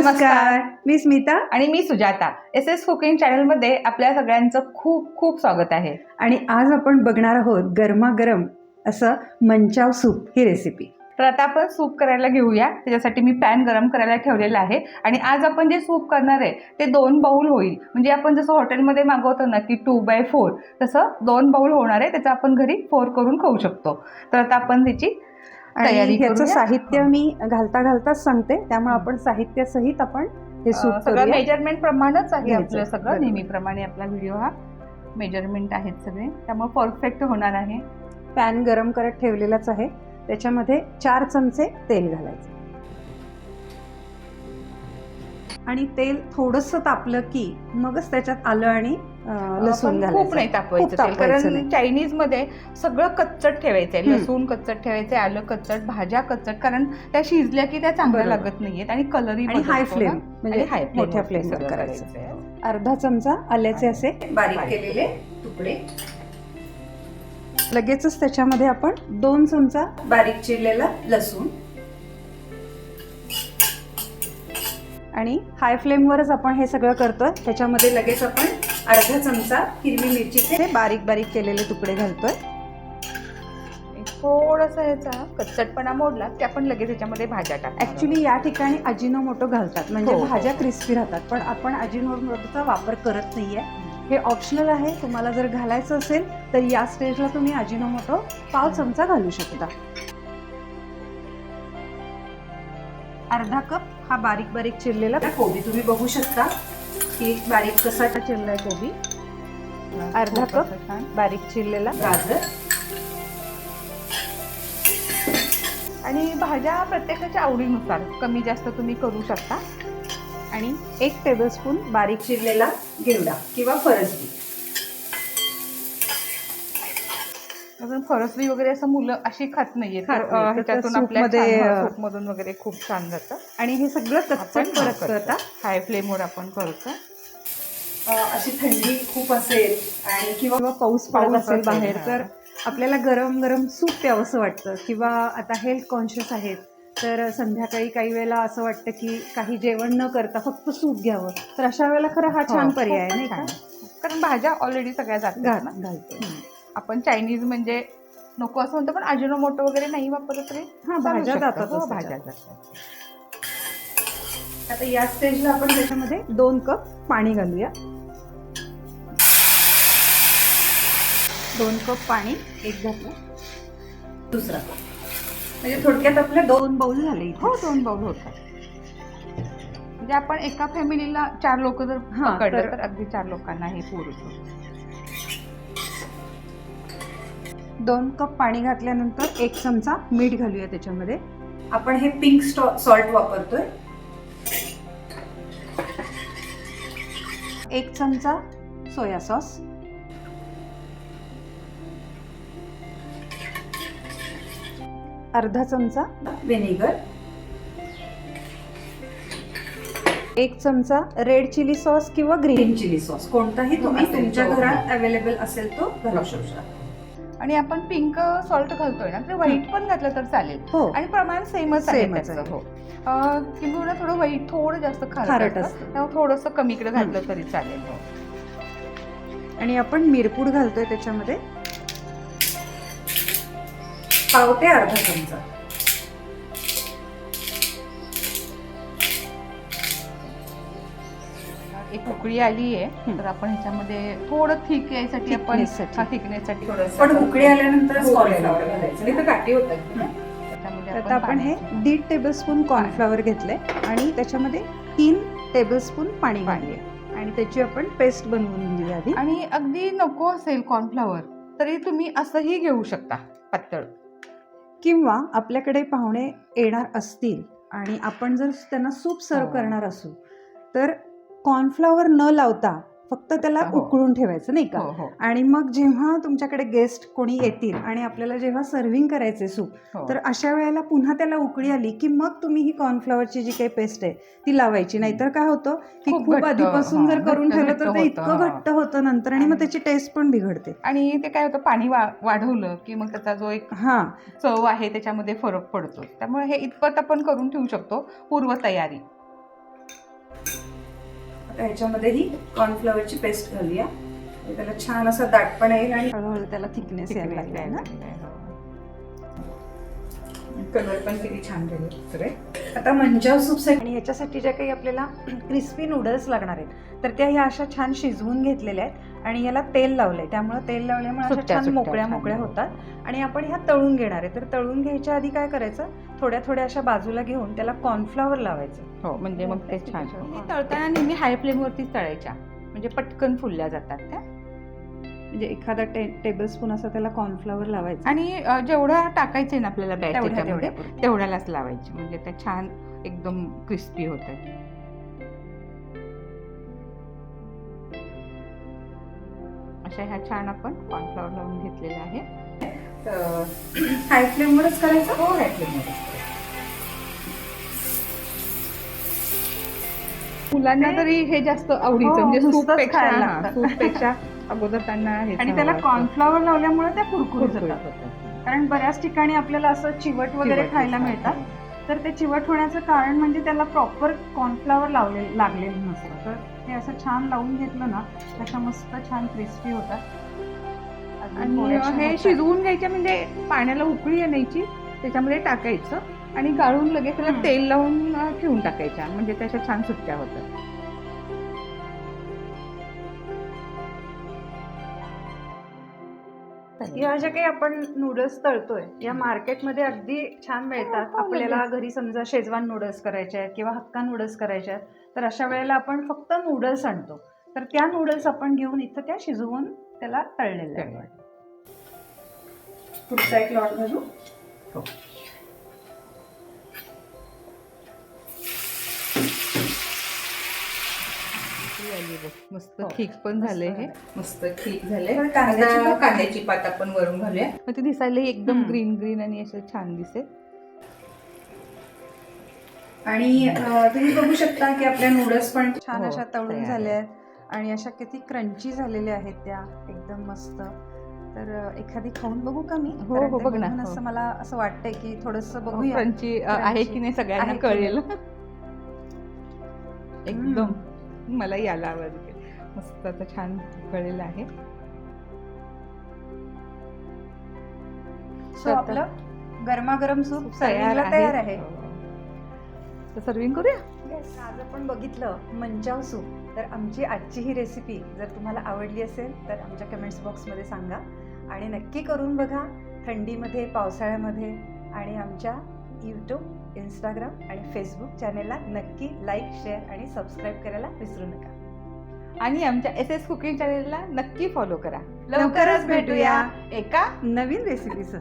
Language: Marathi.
नमस्कार. मी स्मिता. आणि मी सुजाता. एस एस कुकिंग चॅनलमध्ये आपल्या सगळ्यांचं खूप खूप स्वागत आहे. आणि आज आपण बघणार आहोत गरमागरम असं मंचाव सूप ही रेसिपी तर आता आपण सूप करायला घेऊया. त्याच्यासाठी मी पॅन गरम करायला ठेवलेला आहे. आणि आज आपण जे सूप करणार आहे ते दोन बाऊल होईल. म्हणजे आपण जसं हॉटेलमध्ये मागवतो ना की टू बाय फोर तसं दोन बाऊल होणार आहे. त्याचं आपण घरी फोर करून खाऊ शकतो. तर आता आपण त्याची आणि तयारी ह्याचं. साहित्य मी घालता घालताच सांगते. त्यामुळे आपण साहित्य सहित आपण हे सूप करूया. मेजरमेंट प्रमाणच आहे घ्यायचं. आपलं सगळं. नेहमीप्रमाणे आपला व्हिडिओ हा मेजरमेंट आहेत सगळे. त्यामुळे परफेक्ट होणार आहे. पॅन गरम करत ठेवलेलाच आहे. त्याच्यामध्ये चार चमचे तेल घालायचे. आणि तेल थोडंसं तापलं की मगच त्याच्यात आलं आणि लसूण खूप नाही तापवायचं तेल कारण. चायनीजमध्ये सगळं कच्चट ठेवायचंय. लसूण कच्चट ठेवायचंय आलं कच्चट भाज्या कच्चट कारण त्या शिजल्या की त्या चांगल्या. लागत नाहीयेत आणि कलरही आणि हाय फ्लेम म्हणजे हाय मोठ्या फ्लेमवर करायचं. अर्धा चमचा आल्याचे असे बारीक. केलेले तुकडे. लगेचच त्याच्यामध्ये आपण दोन चमचा बारीक चिरलेला लसूण. आणि हाय फ्लेमवरच आपण हे सगळं करतोय. त्याच्यामध्ये लगेच आपण अर्धा चमचा हिरवी मिरचीचे बारीक बारीक केलेले तुकडे घालतोय. थोडस ह्याचा कच्चटपणा मोडला की आपण लगेच त्याच्यामध्ये भाज्या टाकतो ऍक्च्युली या ठिकाणी अजिनोमोटो घालतात. म्हणजे हो, हो, भाज्या. क्रिस्पी राहतात. पण आपण अजिनोमोटोचा वापर करत नाहीये. हे ऑप्शनल आहे. तुम्हाला जर घालायचं असेल तर या स्टेजला तुम्ही अजिनोमोटो पाव चमचा घालू शकता. अर्धा कप हा बारीक बारीक चिरलेला कोबी तुम्ही बघू शकता. की बारीक कसा चिरलाय कोबी? अर्धा कप बारीक चिरलेला. गाजर. आणि भाज्या प्रत्येकाच्या आवडीनुसार कमी जास्त तुम्ही करू शकता. आणि एक टेबलस्पून बारीक चिरलेला घेवडा किंवा फरसबी. अजून फरसबी वगैरे असं मुलं अशी खात नाहीये. खात तर, नाहीत. अं, तर त्या ह्याच्यातून आपल्या सूपमध्ये, अं, सूप मधून वगैरे खूप छान जातं. आणि हे सगळं कच्चट परत करता. हाय फ्लेमवर आपण करतो. अशी थंडी खूप असेल आणि किंवा पाऊस पडत पाऊस असेल असेल, बाहेर हा. तर आपल्याला गरम गरम सूप प्यावंसं वाटतं. किंवा आता हेल्थ कॉन्शियस आहेत तर संध्याकाळी काही वेळेला असं वाटतं की काही जेवण न करता फक्त सूप घ्यावं. तर अशा वेळेला खरं हा छान हो, पर्याय आहे नाही का? छान. कारण भाज्या ऑलरेडी सगळ्या जातात घाल ना. घालतो. आपण चायनीज म्हणजे नको असं म्हणतो पण अजिनोमोटो वगैरे नाही वापरलं तरी हा भाज्या. जातात हो, भाज्या जातात. आता या स्टेजला आपण त्याच्यामध्ये दोन कप पाणी घालूया. दोन कप पाणी एक घातलं. दुसरा कप. म्हणजे थोडक्यात आपल्या दोन बाउल झाले. हो दोन बाउल होतात. म्हणजे आपण एका फॅमिलीला चार लोक जर हा, तर- तर अगदी चार लोकांना हे पुरतो. दोन कप पाणी घातल्यानंतर एक चमचा मीठ घालूया त्याच्यामध्ये. आपण हे पिंक सॉल्ट वापरतोय. एक चमचा सोया सॉस. अर्धा चमचा व्हिनेगर. एक चमचा रेड चिली सॉस किंवा ग्रीन चिली सॉस. कोणताही तुम्ही असेल तुमच्या तो. घरात अवेलेबल असेल तो घालू शकता. आणि आपण पिंक सॉल्ट घालतोय ना तर व्हाईट पण घातलं तर चालेल. हो. आणि प्रमाण सेमच आहे Same च त्याचं. आहे. हो. अं, किंवा थोडं व्हाईट थोडं जास्त खारट खारट असतं. थोडंसं कमीकडे घातलं तरी चालेल. हो. आणि आपण मिरपूड घालतोय त्याच्यामध्ये. पाव ते अर्धा चमचा. एक उकळी आली आहे. तर आपण ह्याच्यामध्ये थोडं थिक यायसाठी आपण Thickness साठी. थिकनेससाठी पण उकळी आल्यानंतर होतात आता आपण हे दीड टेबलस्पून कॉर्नफ्लॉवर घेतलंय आणि त्याच्यामध्ये तीन टेबलस्पून पाणी घालूया. आणि त्याची आपण पेस्ट बनवून घेऊया आधी. आणि अगदी नको असेल कॉर्नफ्लॉवर तरी तुम्ही असंही घेऊ शकता पातळ. किंवा आपल्याकडे पाहुणे येणार असतील आणि आपण जर त्यांना सूप सर्व हो. करणार असू तर कॉर्नफ्लॉवर न लावता फक्त त्याला हो. उकळून ठेवायचं नाही का? हो हो. आणि मग जेव्हा तुमच्याकडे गेस्ट कोणी येतील आणि आपल्याला जेव्हा सर्व्हिंग करायचे सूप हो. तर अशा वेळेला पुन्हा त्याला उकळी आली की मग तुम्ही ही कॉर्नफ्लॉवरची जी काही पेस्ट आहे ती लावायची. नाहीतर काय होतं की खूप खूप घट्ट, आधीपासून जर हा, करून घट्ट- ठेवलं तर घट्ट ते होतं, इतकं हा. घट्ट होतं नंतर आणि मग त्याची टेस्ट पण बिघडते. आणि ते काय होतं पाणी वा वाढवलं की मग त्याचा जो एक हा. चव आहे त्याच्यामध्ये फरक पडतो. त्यामुळे हे इतपत आपण करून ठेवू शकतो पूर्वतयारी. आता ह्याच्यामध्ये ही कॉर्नफ्लॉवरची पेस्ट घालूया त्याला छान असा दाटपणा येईल आणि हळूहळू त्याला थिकनेस यायला लागेल ना? कलर पण किती छान झाले सगळे. आता मंजाव सूपसाठी आणि ह्याच्यासाठी ज्या काही आपल्याला क्रिस्पी नूडल्स लागणार आहेत तर त्या ह्या अशा छान शिजवून घेतलेल्या आहेत आणि याला तेल लावलंय. त्यामुळे तेल लावल्यामुळे अशा सुट्ट्या- छान सुट्ट्या मोकळ्या छान. मोकळ्या होतात. आणि आपण ह्या तळून घेणार आहे. तर तळून घ्यायच्या आधी काय करायचं? थोड्या थोड्या अशा बाजूला घेऊन त्याला कॉर्नफ्लॉवर लावायचं. हो म्हणजे मग ते छान. तळताना नेहमी हाय फ्लेमवरतीच तळायच्या. म्हणजे पटकन फुलल्या जातात त्या. म्हणजे एखादा टे टेबल स्पून असं त्याला कॉर्नफ्लॉवर लावायचं. आणि जेवढं टाकायचं ना आपल्याला त्याच्यामध्ये तेवढ्यापुरतं. तेवढ्यालाच लावायची. म्हणजे त्या छान एकदम क्रिस्पी होतात अशा ह्या छान आपण कॉर्नफ्लॉवर लावून घेतलेल्या आहे हाय फ्लेमवरच करायचं? हो हाय मुलांना तरी हे जास्त आवडीचं हो, म्हणजे सूपपेक्षा अगोदर त्यांना आणि त्याला कॉर्नफ्लॉवर लावल्यामुळे त्या कुरकुरीत होतात होतात. कारण बऱ्याच ठिकाणी आपल्याला असं चिवट वगैरे चिवट खायला. मिळतात तर ते चिवट होण्याचं कारण म्हणजे त्याला प्रॉपर कॉर्नफ्लॉवर लावले लागलेलं नसतं तर हे असं छान लावून घेतलं ना तशा मस्त छान क्रिस्पी होतात आणि हे. शिजवून घ्यायच्या म्हणजे पाण्याला उकळी आणायची त्याच्यामध्ये टाकायचं आणि गाळून लगेच त्याला. तेल लावून ठेवून टाकायच्या म्हणजे त्याच्या छान सुट्ट्या होतात या ज्या काही आपण नूडल्स तळतोय. या मार्केटमध्ये अगदी छान मिळतात. हो, आपल्याला घरी समजा शेजवान नूडल्स करायचे आहेत किंवा हक्का नूडल्स करायचे आहेत तर अशा वेळेला आपण फक्त नूडल्स आणतो. तर त्या नूडल्स आपण घेऊन इथं त्या शिजवून त्याला तळलेल्या पुढचा एक लॉट घालू हो. ही आली बघ. मस्त हो. ठीक पण झाले हे. मस्त ठीक झाले कांद्याची कांद्याची पात आपण वरून घालूया. मग ते दिसायला एकदम. ग्रीन ग्रीन आणि असं छान दिसेल. आणि तुम्ही बघू शकता की आपल्या नूडल्स पण छान हो, अशा तळून झाल्या आहेत आणि अशा किती क्रंची झालेल्या आहेत त्या. एकदम मस्त. तर एखादी खाऊन बघू का मी? हो, हो, बघ ना, हो. असं मला असं वाटतंय की थोडस बघूया. क्रंची आहे. की नाही सगळ्यांना कळेल. एकदम. मला यायला आवडते मस्त आता छान कळलेलं आहे. सो आपलं गरमागरम सूप सर्विंगला तयार आहे. तर सर्विंग करूया? आज आपण बघितलं मंचाव सूप. तर आमची आजची ही रेसिपी जर तुम्हाला आवडली असेल तर आमच्या कमेंट्स बॉक्समध्ये सांगा. आणि नक्की करून बघा थंडीमध्ये पावसाळ्यामध्ये आणि आमच्या यूट्यूब इंस्टाग्राम आणि फेसबुक चॅनेलला नक्की लाईक शेअर आणि सबस्क्राईब करायला विसरू नका. आणि आमच्या एस एस कुकिंग चॅनेलला नक्की फॉलो करा. लवकरच भेटूया. एका नवीन रेसिपीसह